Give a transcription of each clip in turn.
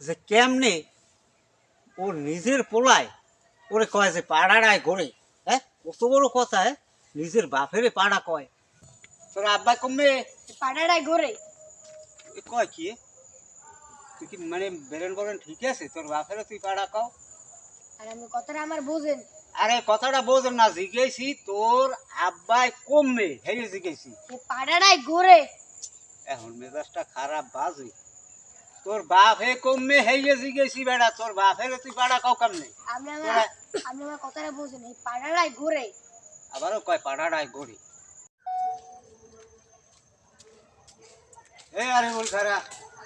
যে কেমনে ও নিজের পোলায় ওরে কয় যে পাড়াড়ায় ঘোরে হ্যাঁ? কত বড় কথা হ্যাঁ? নিজের বাপেরে পাড়া কয়। তোর আব্বা কমবে পাড়াটায় ঘোরে। কয় কি? তুই কি মানে বেরেন বরেন ঠিক আছে? তোর বাপেরে তুই পাড়া কও। আর আমি কথাটা আমার বোঝেন। আরে কথাটা বোঝেন না জিজ্ঞেসি তোর আব্বাই কমবে হেয়ে জিজ্ঞেসি সে পাড়াটায় ঘোরে। এখন মেজাজটা খারাপ বাজে। তোর বাপ হে কমবে হেয়ে জিজ্ঞেসি বেড়া তোর বাপের তুই পাড়া কাও কেমনে আপনি আমার আপনি আমার কথাটা বোঝেন এই পাড়াটায় ঘোরে আবারও কয় পাড়াটায় গড়ি এ আরে বল খারা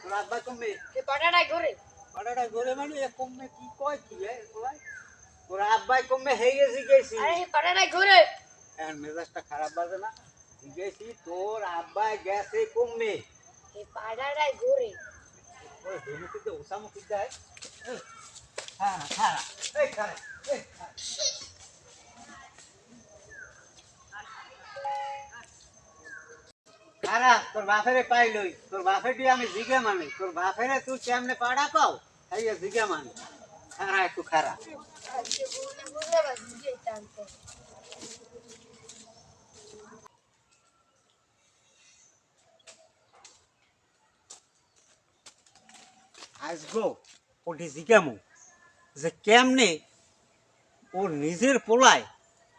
তোর আব্বা কমবে এই পাড়াটায় ঘোরে পাড়াটায় গড়ে মানে এ কমবে কি কয় কি এ বলাই তোর আব্বাই কমবে হেয়ে জিজ্ঞেসি আরে এই পাড়াটায় ঘোরে এখন মেজাজটা খারাপ বাজে না জিজ্ঞেসি তোর আব্বাই গেছে কমবে এই পাড়াটায় ঘোরে ওই ধনুকিতে ওসামুখি দেয় এই, খারা খারা এই খারা এই খারা খারা তোর বাপেরে পাইলই তোর বাপেরটি আমি জিগে মানে তোর বাপেরে তুই কেমনে পাড়া পাও এই জিগে মানে খারা একটু খারা আসব? ওটি জিজ্ঞামু যে কেমনে ও নিজের পোলায়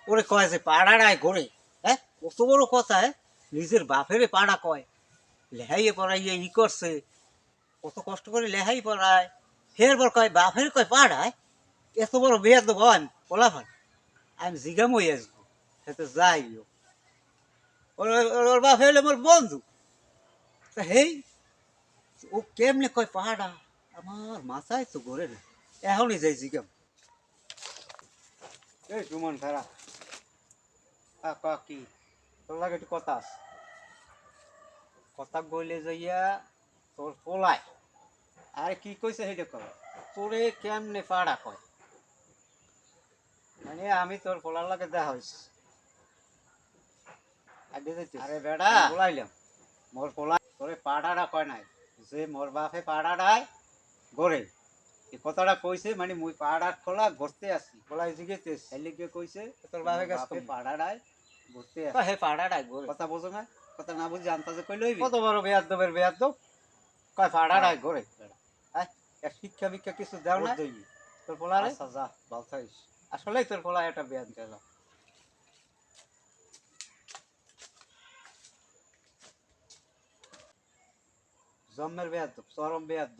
ওরে কয় যে পাড়াড়ায় ঘোরে হ্যাঁ? কত বড় কথা হ্যাঁ? নিজের বাপেরে পাড়া কয়, লেহাইয়ে পড়াইয়ে ই করছে, কত কষ্ট করে লেহাই পড়ায়। ফের বর কয়, বাপের কয় পাড়ায় এত বড় বিয়ার দেবো আমি পোলাফান আমি জিজ্ঞামই আসব তো যাই ও। ওর বাপ হইলে আমার বন্ধু। তা হেই, ও কেমনে কয় পাহাড়া আমার মাথায় তো ঘোরে এখনই যাই জিগাম এই সুমন খারা। কি তোর লাগে একটু কথা আছে। কথা বলে যাইয়া তোর পোলায়। আর কি কইছে সেইটা কর। তোরে কেমনে পাড়া কয়? মানে আমি তোর পোলার লাগে দেখা হয়েছে আরে বেড়া। বলাইলাম মোর পোলা তোরে পাড়াটা কয় নাই। যে মোর বাপে পাড়াটায় গড়ে এই কথাটা কইছে মানে মুই পাড়াট খোলা ঘুরতে আসি বলাই জিগেতে এলে গিয়ে কইছে তোর বাপে কাছে পাড়াটায় ঘুরতে আসি হে পাড়াটায় ঘুরে। কথা বোঝো না কথা না বুঝি আন্তাজে কইলে কত বড় বেয়াদ দবের বেয়াদ দব কয় পাড়াটায় ঘুরে। হ্যাঁ। এক শিক্ষা বিক্ষা কিছু দেও না? তোর পোলারে? আচ্ছা যা ভালো থাকিস। আসলেই তোর পোলা একটা বেয়াদ গেল জন্মের বেয়াদ চরম বেয়াদ